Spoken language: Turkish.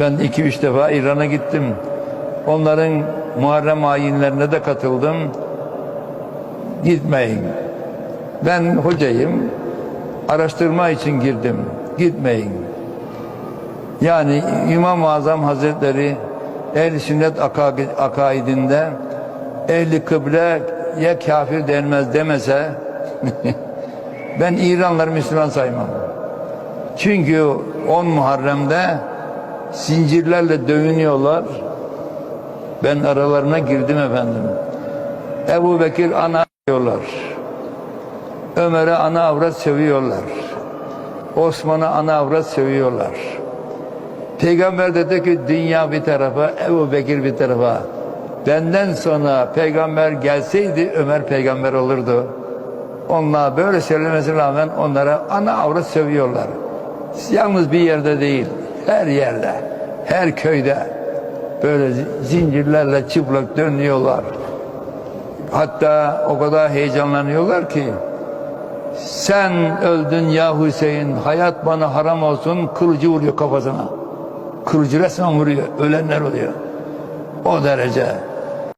Ben iki üç defa İran'a gittim. Onların Muharrem ayinlerine de katıldım. Gitmeyin. Ben hocayım. Araştırma için girdim. Gitmeyin. Yani İmam-ı Azam Hazretleri ehl sünnet akaid- akaidinde ehli kıbleye kafir denmez demese ben İranları Müslüman saymam. Çünkü 10 Muharrem'de zincirlerle dövünüyorlar. Ben aralarına girdim efendim. Ebu Bekir ana diyorlar. Ömer'e ana avrat seviyorlar. Osman'a ana avrat seviyorlar. Peygamber dedi ki dünya bir tarafa, Ebu Bekir bir tarafa. Benden sonra peygamber gelseydi Ömer peygamber olurdu. Onlar böyle söylemesine rağmen onlara ana avrat seviyorlar. Yalnız bir yerde değil, her yerde, her köyde böyle zincirlerle çıplak dönüyorlar. Hatta o kadar heyecanlanıyorlar ki sen öldün ya Hüseyin hayat bana haram olsun kılıcı vuruyor kafasına. Kılıcı resmen vuruyor. Ölenler oluyor. O derece.